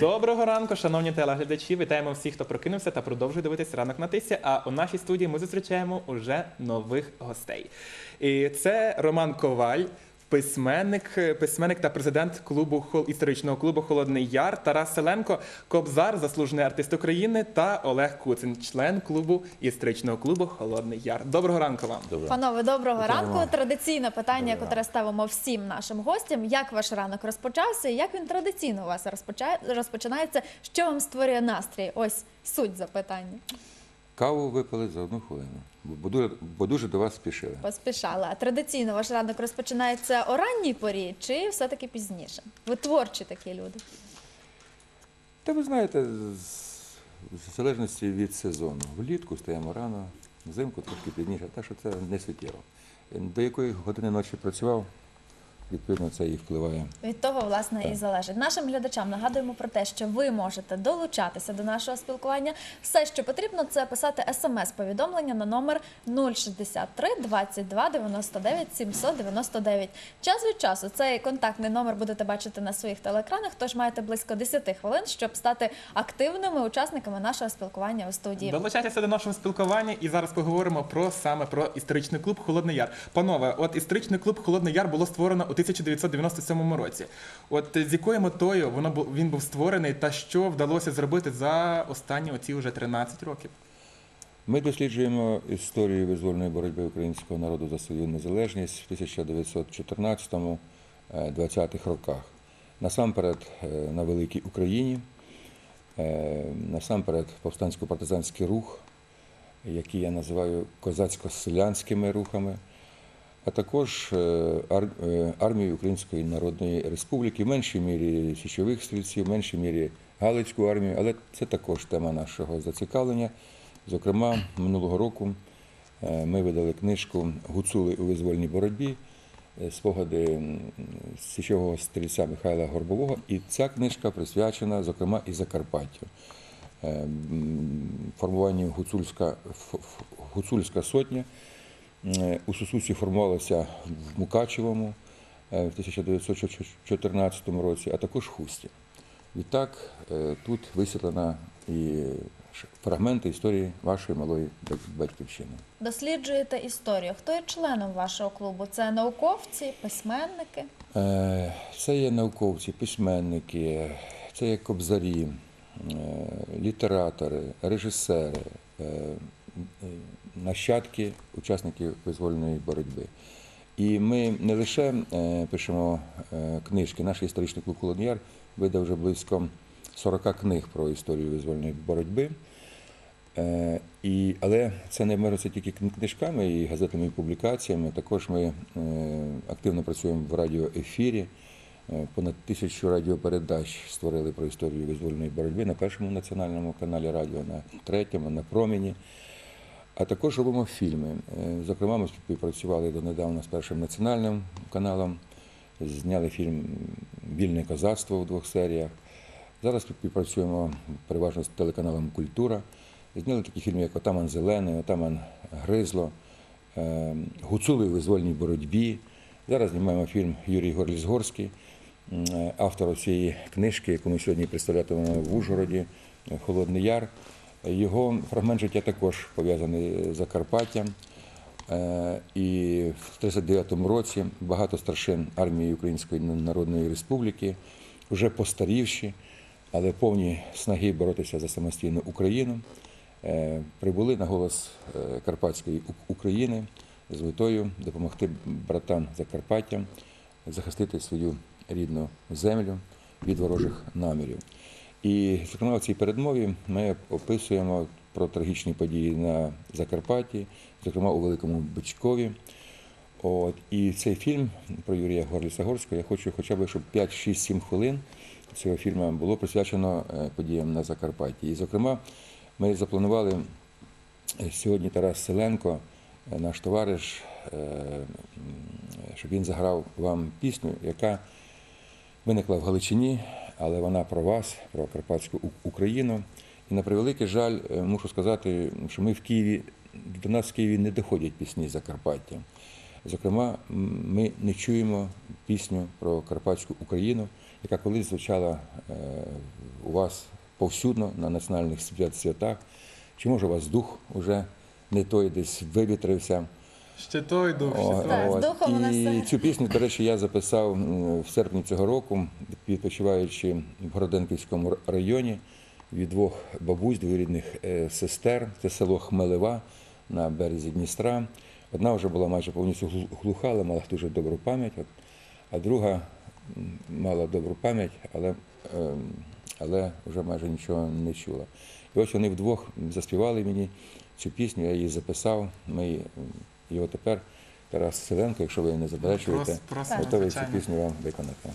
Доброго ранку, шановні телеглядачі. Вітаємо всіх, хто прокинувся та продовжує дивитися ранок на тисі. А у нашій студії ми зустрічаємо уже нових гостей. І це Роман Коваль. Письменник, письменник та президент клубу «Хол- історичного клубу Холодний Яр Тарас Селенко, Кобзар, заслужений артист України та Олег Куцин, член клубу історичного клубу Холодний Яр. Доброго ранку вам. Добре. Панове, доброго Вітаємо. ранку. Традиційне питання, Доброго яке ставимо всім нашим гостям. Як ваш ранок розпочався? і Як він традиційно у вас розпоча- розпочинається? Що вам створює настрій? Ось суть запитання. Каву випили за одну хвилину, бо, дуже, бо дуже до вас спішили. Поспішала. А традиційно ваш ранок розпочинається о ранній порі чи все-таки пізніше? Ви творчі такі люди. Та ви знаєте, з- в залежності від сезону. Влітку стаємо рано, взимку трошки пізніше, так що це не суттєво. До якої години ночі працював, відповідно, це і впливає. Від того, власне, і залежить. Нашим глядачам нагадуємо про те, що ви можете долучатися до нашого спілкування. Все, що потрібно, це писати смс-повідомлення на номер 063 22 99 799. Час від часу цей контактний номер будете бачити на своїх телеекранах, тож маєте близько 10 хвилин, щоб стати активними учасниками нашого спілкування у студії. Долучайтеся до нашого спілкування і зараз поговоримо про саме про історичний клуб Холодний Яр. Панове, от історичний клуб Холодний Яр було створено у 1997 році. От з якою метою воно він був створений, та що вдалося зробити за останні оці вже 13 років? Ми досліджуємо історію визвольної боротьби українського народу за свою незалежність в 1914-20-х роках. Насамперед е, на Великій Україні, е, насамперед повстансько-партизанський рух, який я називаю козацько-селянськими рухами, а також е, е, армію Української Народної Республіки, в меншій мірі січових стрільців, в меншій мірі Галицьку армію, але це також тема нашого зацікавлення. Зокрема, минулого року е, ми видали книжку Гуцули у визвольній боротьбі, спогади січового стрільця Михайла Горбового. І ця книжка присвячена, зокрема, і Закарпаттю. Формуванню гуцульська, гуцульська сотня. У Сусусі формувалася в Мукачевому е, в 1914 році, а також в Хусті. Відтак е, тут висвітлена і фрагменти історії вашої малої батьківщини. Досліджуєте історію. Хто є членом вашого клубу? Це науковці, письменники. Е, Це є науковці, письменники, це є кобзарі, літератори, режисери, нащадки учасників визвольної боротьби. І ми не лише е, пишемо е, книжки, наш історичний клуб «Холодний Яр» видав вже близько 40 книг про історію визвольної боротьби. Е, але це не обмежується тільки книжками і газетними публікаціями. Також ми активно працюємо в радіоефірі. Понад тисячу радіопередач створили про історію визвольної боротьби на першому національному каналі радіо, на третьому, на проміні. А також робимо фільми. Е, Зокрема, ми співпрацювали донедавна з першим національним каналом, зняли фільм Вільне козацтво у двох серіях. Зараз співпрацюємо переважно з телеканалом Культура. Зняли такі фільми, як Отаман Зелений, Отаман Гризло, е, Гуцули у визвольній боротьбі. Зараз знімаємо фільм Юрій Горліс-Горський, м, е, автор цієї книжки, яку ми сьогодні представлятимемо в Ужгороді, Холодний Яр. Його фрагмент життя також пов'язаний з Закарпаттям. Е, І в 39-му році багато старшин армії Української Народної Республіки, вже постарівші, але повні снаги боротися за самостійну Україну, е, прибули на голос е, Карпатської України з метою допомогти братам Закарпаттям захистити свою рідну землю від ворожих намірів. І, зокрема, в цій передмові ми описуємо про трагічні події на Закарпатті, зокрема у Великому Бичкові. От, і цей фільм про Юрія Горліса Горського я хочу хоча б, щоб 5-6-7 хвилин цього фільму було присвячено е, подіям на Закарпатті. І, зокрема, ми запланували е, сьогодні Тарас Селенко, е, наш товариш, щоб він заграв вам пісню, яка виникла в Галичині, але вона про вас, про Карпатську Україну. І на превеликий жаль, е, мушу сказати, що ми в Києві, до нас в Києві не доходять пісні Закарпаття. Зокрема, ми не чуємо пісню про Карпатську Україну, яка колись звучала е, у вас повсюдно на національних свят- святах. Чи може у вас дух уже не той десь вивітрився? Ще той дух, ще той. Так, з духом у нас І все. цю пісню, до речі, я записав м, в серпні цього року, відпочиваючи в Городенківському р- районі від двох бабусь, двоюрідних е, сестер. Це село Хмелева на березі Дністра. Одна вже була майже повністю глу- глуха, але мала дуже добру пам'ять, от, а друга м, мала добру пам'ять, але, ем, але вже майже нічого не чула. І ось вони вдвох заспівали мені цю пісню, я її записав. Ми м, його тепер Тарас Селенко, якщо ви не заперечуєте, готовий цю пісню вам виконати.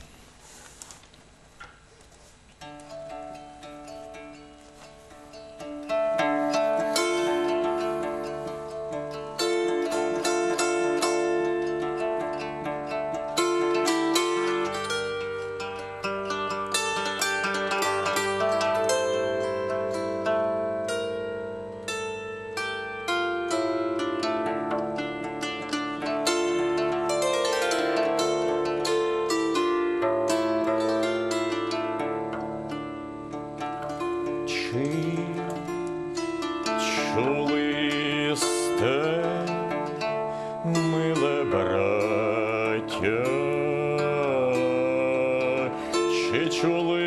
Браття, чи чули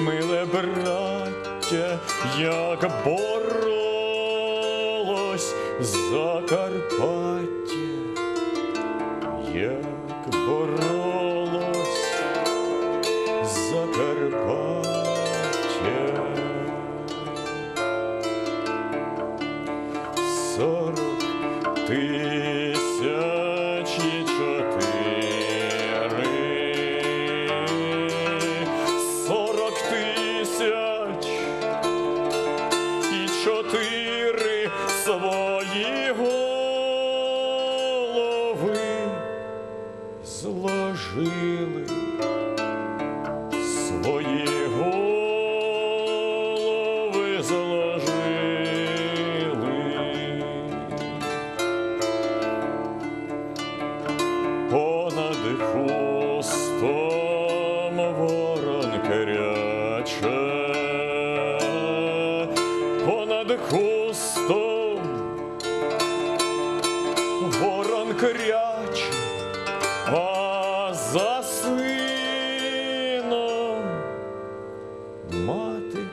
миле браття, як боролось Закарпаття, як боролось Закарпаття. Сорок тисяч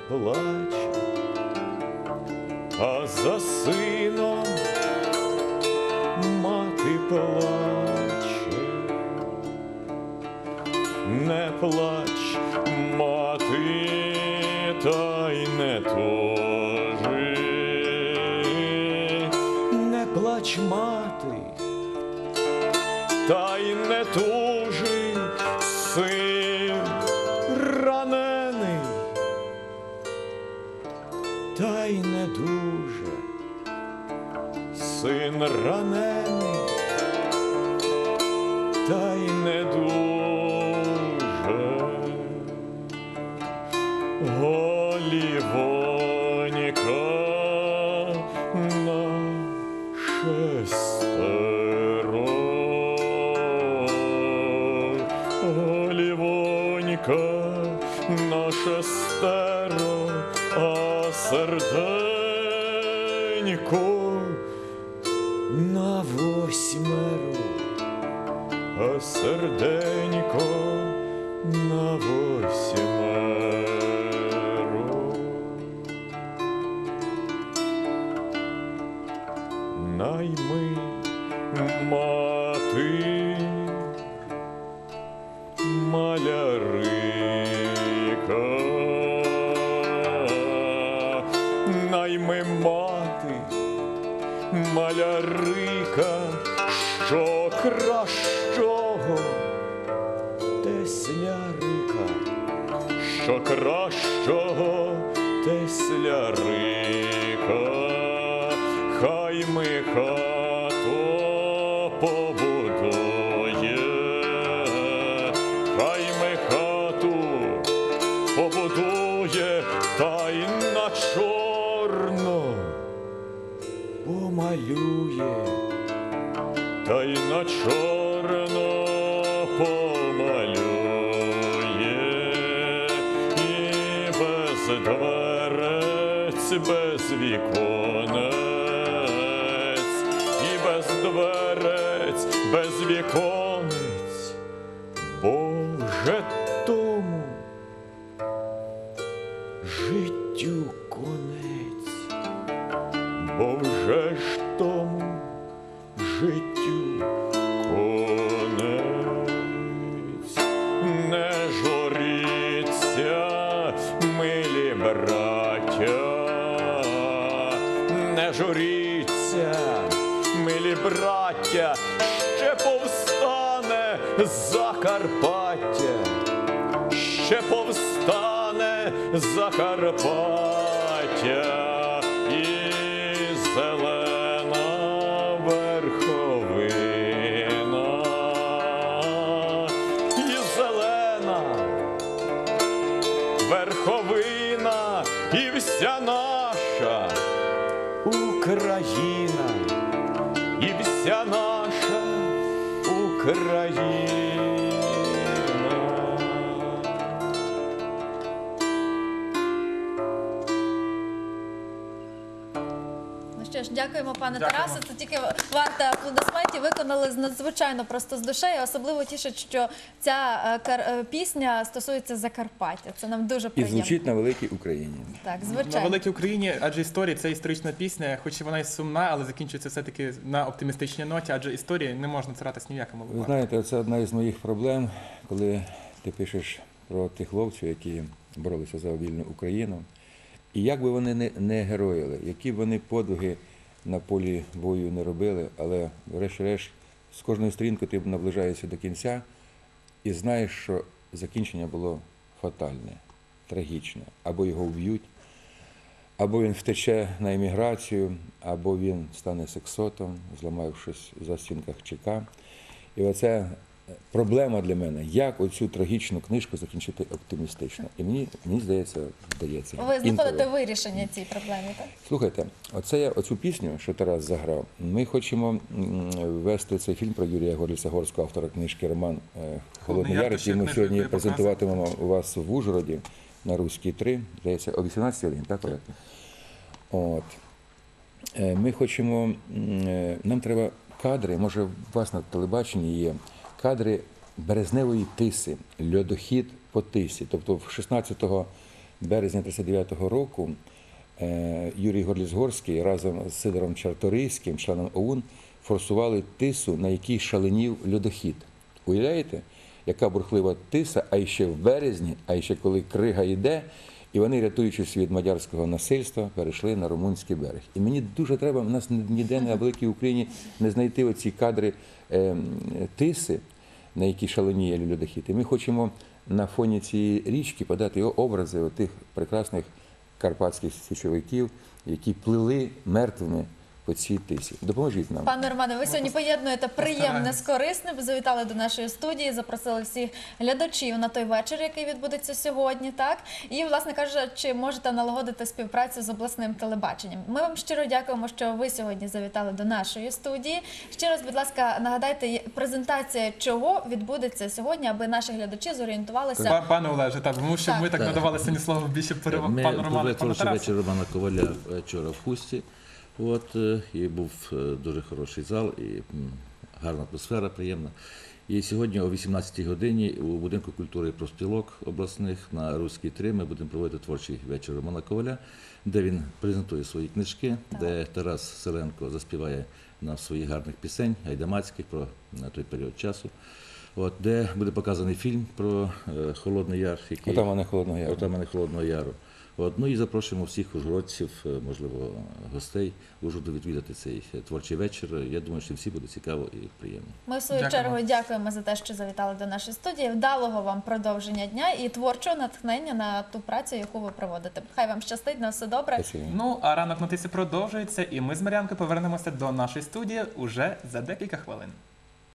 плаче, а за сином мати плаче. Не плач, й не дуже, син ранений, та й не дуже. Голівонька на шестеро. Голівонька на шестеро, серденько на восьмеро, а серденько на восьмеро. Найми мати малярика, що кращого теслярика, що кращого теслярика, хай ми хато побудує, без віконець, і без дверець, без віконець, бо вже тому життю конець, бо вже ж тому життю конець. Не журіться, милі браття, не журіться, милі браття, ще повстане Закарпаття. Ще повстане Закарпаття і зелена верховина, і зелена верховина, і вся наша Україна, і вся наша Україна. Дякуємо, пане Дякуємо. Тарасе. Це тільки варте аплодисментів. Виконали з надзвичайно просто з душею. Особливо тішить, що ця е, е, пісня стосується Закарпаття. Це нам дуже І звучить на великій Україні. Так, На великій Україні, адже історія це історична пісня, хоч вона і сумна, але закінчується все-таки на оптимістичній ноті, адже історії не можна царатись ні в якому Ви знаєте, це одна із моїх проблем, коли ти пишеш про тих хлопців, які боролися за вільну Україну. І як би вони не, не героїли, які б вони подвиги на полі бою не робили, але врешті-решт з кожною сторінкою ти наближаєшся до кінця і знаєш, що закінчення було фатальне, трагічне. Або його вб'ють, або він втече на еміграцію, або він стане сексотом, зламавшись за стінках ЧК. І оце проблема для мене, як оцю трагічну книжку закінчити оптимістично. І мені, мені здається, вдається. Ви знаходите вирішення цій проблемі, так? Слухайте, оце я оцю пісню, що Тарас заграв. Ми хочемо м, ввести цей фільм про Юрія Горліса Горського, автора книжки Роман е, Холодний Яр, Яр, який ми сьогодні презентуватимемо у вас в Ужгороді на Руській 3, здається, о 18 годині, так, Олег? От. Е, Ми хочемо, е, нам треба кадри, може, у вас на телебаченні є кадри березневої тиси, льодохід по тисі. Тобто, 16 березня 39 року е, Юрій Горліс-Горський разом з Сидором Чарторийським, членом ОУН, форсували тису, на якій шаленів льодохід. Уявляєте, яка бурхлива тиса, а ще в березні, а ще коли крига йде, і вони, рятуючись від мадярського насильства, перейшли на румунський берег. І мені дуже треба, в нас ніде на великій Україні не знайти оці кадри е, тиси, на які шаленіє людохід. І ми хочемо на фоні цієї річки подати образи тих прекрасних карпатських січовиків, які плили мертвими по цій тисі. Допоможіть нам. Пане Романе, ви сьогодні поєднуєте приємне з корисним. Завітали до нашої студії, запросили всіх глядачів на той вечір, який відбудеться сьогодні. Так і, власне кажучи, можете налагодити співпрацю з обласним телебаченням. Ми вам щиро дякуємо, що ви сьогодні завітали до нашої студії. Ще раз, будь ласка, нагадайте презентація чого відбудеться сьогодні, аби наші глядачі зорієнтувалися. Пане Олеже, так, тому що Так. ми так Так. надавали сьогодні слово більше пере... Ми і пану вечір Романа Коваля вчора в Хусті. От, е, і був е, дуже хороший зал, і гарна атмосфера, приємна. І сьогодні о 18-й годині у будинку культури і профспілок обласних на Руській 3 ми будемо проводити творчий вечір Романа Коваля, де він презентує свої книжки, де Тарас Селенко заспіває нам своїх гарних пісень, гайдамацьких про на той період часу. От, де буде показаний фільм про е, Холодний Яр, який Отамане Холодного Яру. Отамани Холодного Яру. От, ну і запрошуємо всіх ужгородців, е, можливо, гостей Ужгороду відвідати цей е, творчий вечір. Я думаю, що всім буде цікаво і приємно. Ми в свою Дякуємо. чергу дякуємо за те, що завітали до нашої студії. Вдалого вам продовження дня і творчого натхнення на ту працю, яку ви проводите. Хай вам щастить, на все добре. Спасибо. Ну, а ранок на тисі продовжується, і ми з Мар'янкою повернемося до нашої студії уже за декілька хвилин.